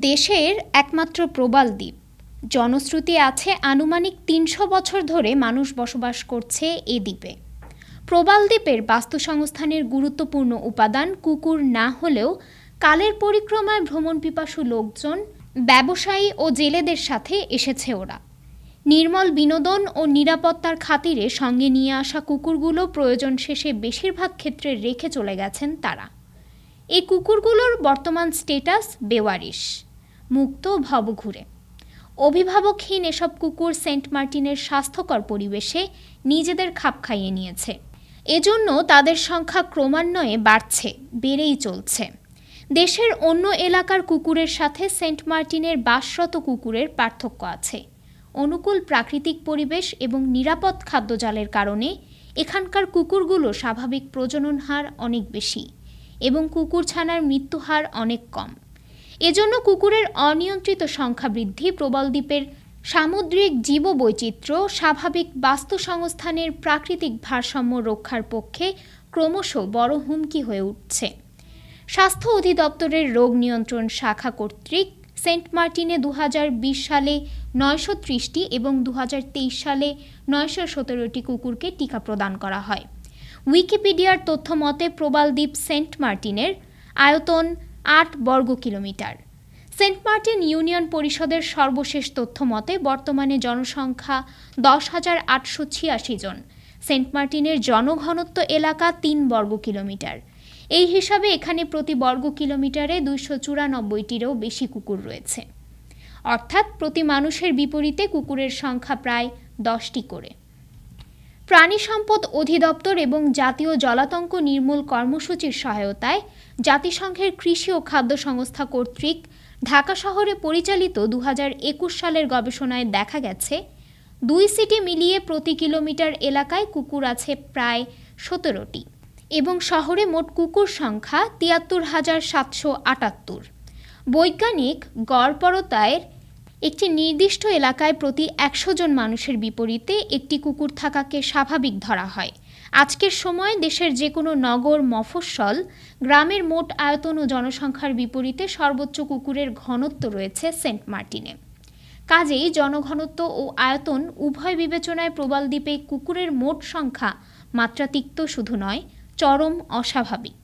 দেশের একমাত্র প্রবাল দ্বীপ। জনশ্রুতি আছে আনুমানিক তিনশো বছর ধরে মানুষ বসবাস করছে এ দ্বীপে। প্রবাল দ্বীপের বাস্তু সংস্থানের গুরুত্বপূর্ণ উপাদান কুকুর না হলেও কালের পরিক্রমায় ভ্রমণ পিপাসু লোকজন, ব্যবসায়ী ও জেলেদের সাথে এসেছে ওরা। নির্মল বিনোদন ও নিরাপত্তার খাতিরে সঙ্গে নিয়ে আসা কুকুরগুলো প্রয়োজন শেষে বেশিরভাগ ক্ষেত্রে রেখে চলে গেছেন তারা। এই কুকুরগুলোর বর্তমান স্টেটাস বেওয়ারিশ, মুক্ত ভবঘুরে। অভিভাবকহীন এসব কুকুর সেন্ট মার্টিনের স্বাস্থ্যকর পরিবেশে নিজেদের খাপ খাইয়ে নিয়েছে। এজন্য তাদের সংখ্যা ক্রমান্বয়ে বাড়ছে, বেড়েই চলছে। দেশের অন্য এলাকার কুকুরের সাথে সেন্ট মার্টিনের বাসরত কুকুরের পার্থক্য আছে। অনুকূল প্রাকৃতিক পরিবেশ এবং নিরাপদ খাদ্যজালের কারণে এখানকার কুকুরগুলো স্বাভাবিক প্রজনন হার অনেক বেশি। এবং কুকুর ছানার মৃত্যু হার অনেক কম। এজন্য কুকুরের অনিয়ন্ত্রিত সংখ্যা বৃদ্ধি প্রবালদ্বীপের সামুদ্রিক জীববৈচিত্র্য স্বাভাবিক বাস্তু সংস্থানের প্রাকৃতিক ভারসাম্য রক্ষার পক্ষে ক্রমশ বড় হুমকি হয়ে উঠছে। স্বাস্থ্য অধিদপ্তরের রোগ নিয়ন্ত্রণ শাখা কর্তৃক সেন্ট মার্টিনে দু হাজার বিশ সালে নয়শো ত্রিশটি এবং দু হাজার তেইশ সালে নয়শো সতেরোটি কুকুরকে টিকা প্রদান করা হয়। উইকিপিডিয়ার তথ্য মতে প্রবালদ্বীপ সেন্ট মার্টিনের আয়তন আট বর্গ কিলোমিটার। সেন্ট মার্টিন ইউনিয়ন পরিষদের সর্বশেষ তথ্য মতে বর্তমানে জনসংখ্যা দশ হাজার আটশো ছিয়াশি জন। সেন্ট মার্টিনের জনঘনত্ব এলাকা তিন বর্গ কিলোমিটার। এই হিসাবে এখানে প্রতি বর্গ কিলোমিটারে দুইশো চুরানব্বইটিরও বেশি কুকুর রয়েছে। অর্থাৎ প্রতি মানুষের বিপরীতে কুকুরের সংখ্যা প্রায় দশটি করে। প্রাণী সম্পদ অধিদপ্তর এবং জাতীয় জলাতঙ্ক নির্মূল কর্মসূচির সহায়তায় জাতিসংঘের কৃষি ও খাদ্য সংস্থা কর্তৃক ঢাকা শহরে পরিচালিত দু হাজার একুশ সালের গবেষণায় দেখা গেছে, দুই সিটি মিলিয়ে প্রতি কিলোমিটার এলাকায় কুকুর আছে প্রায় সতেরোটি এবং শহরে মোট কুকুর সংখ্যা তিয়াত্তর হাজার সাতশো আটাত্তর। বৈজ্ঞানিক গড়পরতায় একটি নির্দিষ্ট এলাকায় প্রতি একশো জন মানুষের বিপরীতে একটি কুকুর থাকাকে স্বাভাবিক ধরা হয়। আজকের সময় দেশের যে কোনো নগর, মফস্বল, গ্রামের মোট আয়তন ও জনসংখ্যার বিপরীতে সর্বোচ্চ কুকুরের ঘনত্ব রয়েছে সেন্ট মার্টিনে। কাজেই জনঘনত্ব ও আয়তন উভয় বিবেচনায় প্রবাল দ্বীপে কুকুরের মোট সংখ্যা মাত্রাতিক্ত শুধু নয়, চরম অস্বাভাবিক।